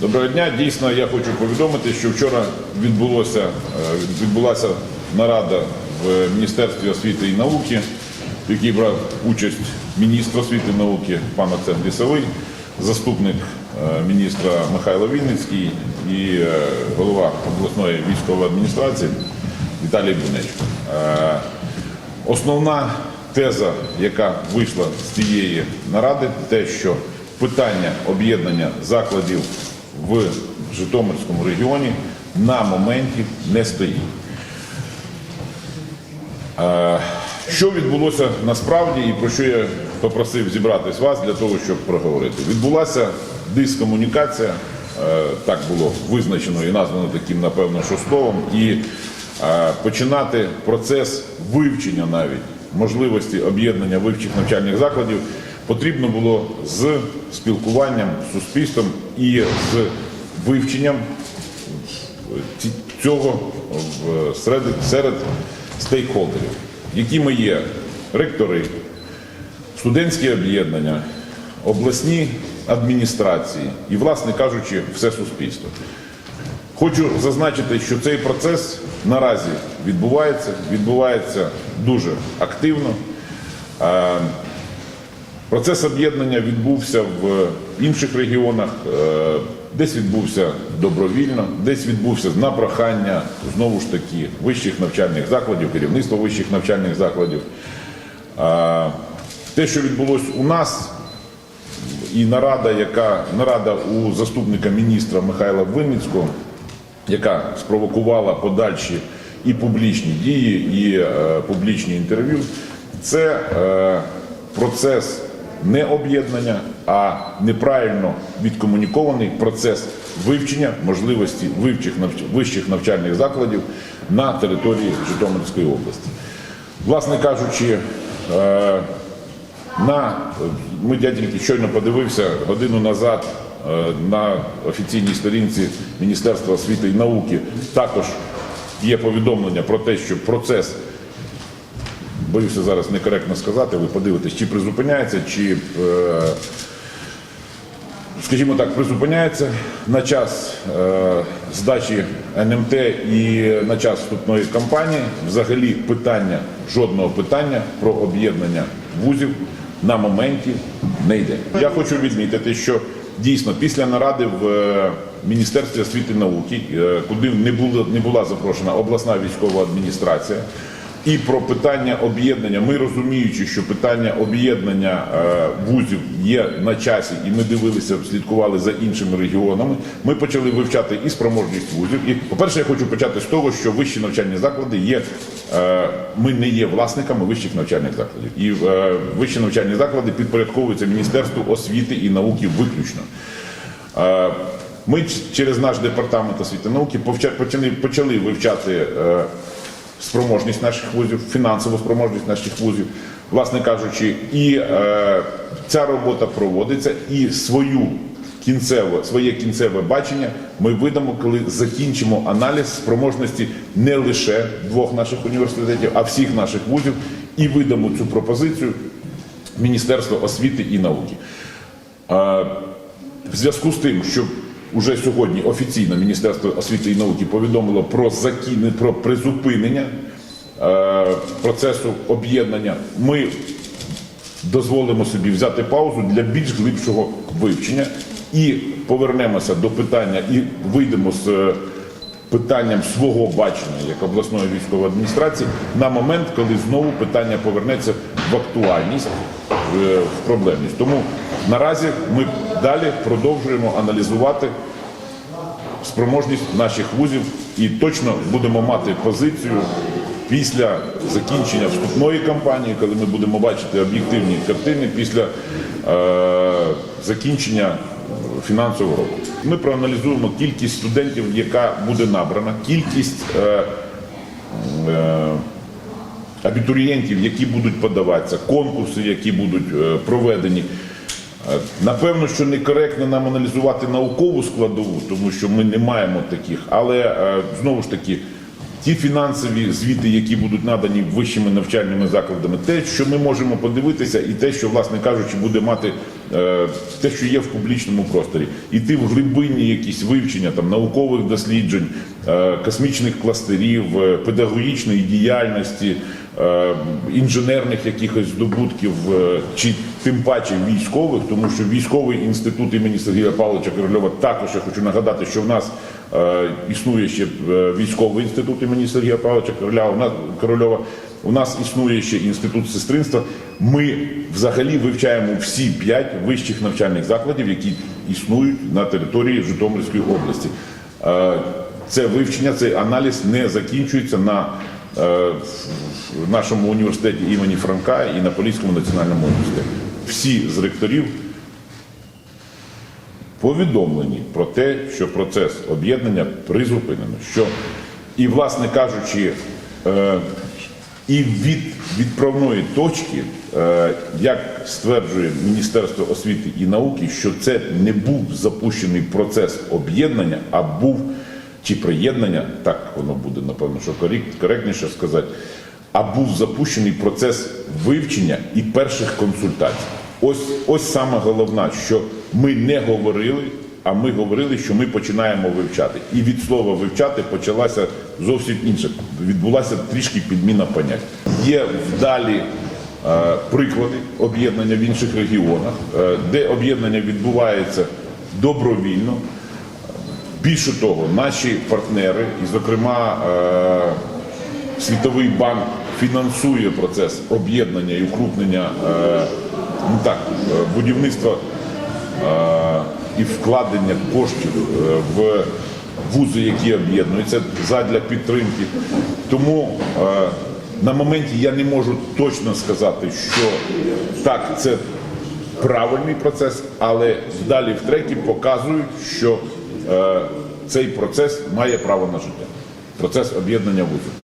Доброго дня. Дійсно, я хочу повідомити, що вчора відбулося, е, відбулася нарада в Міністерстві освіти і науки, в якій брав участь міністр освіти і науки пан Оксен Лісовий, заступник е, міністра Михайло Вінницький і е, голова обласної військової адміністрації Віталій Бунечко. Основна теза, яка вийшла з цієї наради, те, що питання об'єднання закладів в Житомирському регіоні на моменті не стоїть. Що відбулося насправді і про що я попросив зібратись вас для того, щоб проговорити? Відбулася дискомунікація, так було визначено і названо таким, напевно, що словом, і починати процес вивчення навіть можливості об'єднання вивчих навчальних закладів потрібно було з спілкуванням з суспільством і з вивченням цього серед, серед стейкхолдерів, якими є ректори, студентські об'єднання, обласні адміністрації і, власне кажучи, все суспільство. Хочу зазначити, що цей процес наразі відбувається, відбувається дуже активно. Е, Процес об'єднання відбувся в інших регіонах, е, десь відбувся добровільно, десь відбувся на прохання знову ж таки вищих навчальних закладів, керівництва вищих навчальних закладів. Е, Те, що відбулося у нас, і нарада, яка нарада у заступника міністра Михайла Винницького, яка спровокувала подальші і публічні дії, і е, публічні інтерв'ю, це е, процес не об'єднання, а неправильно відкомунікований процес вивчення можливості вищих навчальних закладів на території Житомирської області. Власне кажучи, е, на ми я щойно подивився годину назад е, на офіційній сторінці Міністерства освіти і науки. Також є повідомлення про те, що процес. Боюся зараз некоректно сказати, ви подивитесь, чи призупиняється, чи, е, скажімо так, призупиняється на час е, здачі НМТ і на час вступної кампанії. Взагалі питання, жодного питання про об'єднання вузів на моменті не йде. Я хочу відмітити, що дійсно після наради в е, Міністерстві освіти і науки, куди не була, не була запрошена обласна військова адміністрація, і про питання об'єднання. Ми розуміючи, що питання об'єднання е, вузів є на часі, і ми дивилися, слідкували за іншими регіонами. Ми почали вивчати і спроможність вузів. І, по-перше, я хочу почати з того, що вищі навчальні заклади є. е, Ми не є власниками вищих навчальних закладів, і е, вищі навчальні заклади підпорядковуються Міністерству освіти і науки виключно. Ми через наш департамент освіти і науки почали, вивчати спроможність наших вузів, фінансову спроможність наших вузів, власне кажучи, і е, ця робота проводиться, і свою кінцеве, своє кінцеве бачення ми видамо, коли закінчимо аналіз спроможності не лише двох наших університетів, а всіх наших вузів, і видамо цю пропозицію Міністерства освіти і науки. Е, В зв'язку з тим, що вже сьогодні офіційно Міністерство освіти і науки повідомило про закін... про призупинення е, процесу об'єднання, ми дозволимо собі взяти паузу для більш глибшого вивчення і повернемося до питання і вийдемо з е, питанням свого бачення як обласної військової адміністрації на момент, коли знову питання повернеться в актуальність, в в проблемність. Тому наразі ми далі продовжуємо аналізувати спроможність наших вузів і точно будемо мати позицію після закінчення вступної кампанії, коли ми будемо бачити об'єктивні картини після е, закінчення фінансового року. Ми проаналізуємо кількість студентів, яка буде набрана, кількість е, е, абітурієнтів, які будуть подаватися, конкурси, які будуть е, проведені. Е, Напевно, що некоректно нам аналізувати наукову складову, тому що ми не маємо таких, але е, знову ж таки ті фінансові звіти, які будуть надані вищими навчальними закладами, те, що ми можемо подивитися, і те, що, власне кажучи, буде мати е, те, що є в публічному просторі, іти в глибинні якісь вивчення там наукових досліджень, космічних кластерів, педагогічної діяльності, інженерних якихось здобутків, е, чи тим паче військових, тому що військовий інститут імені Сергія Павловича Корольова також я хочу нагадати, що в нас е, існує ще е, військовий інститут імені Сергія Павловича Корольова. У нас існує ще інститут сестринства. Ми взагалі вивчаємо всі п'ять вищих навчальних закладів, які існують на території Житомирської області. Е, Це вивчення, цей аналіз не закінчується на е, в нашому університеті імені Франка і на Поліському національному університеті. Всі з ректорів повідомлені про те, що процес об'єднання призупинено. Що, і, власне кажучи, е, і від відправної точки, е, як стверджує Міністерство освіти і науки, що це не був запущений процес об'єднання, а був чи приєднання, так воно буде, напевно, що корект- коректніше сказати, а був запущений процес вивчення і перших консультацій. Ось, ось саме головна, що ми не говорили, а ми говорили, що ми починаємо вивчати. І від слова вивчати почалася зовсім інша. Відбулася трішки підміна понять. Є вдалі е, приклади об'єднання в інших регіонах, е, де об'єднання відбувається добровільно. Більше того, наші партнери, і, зокрема, е, Світовий банк фінансує процес об'єднання і укрупнення е, ну так, е, будівництва і вкладення коштів в вузи, які об'єднуються задля підтримки. Тому на моменті я не можу точно сказати, що так, це правильний процес, але далі в трекі показують, що цей процес має право на життя. Процес об'єднання вузів.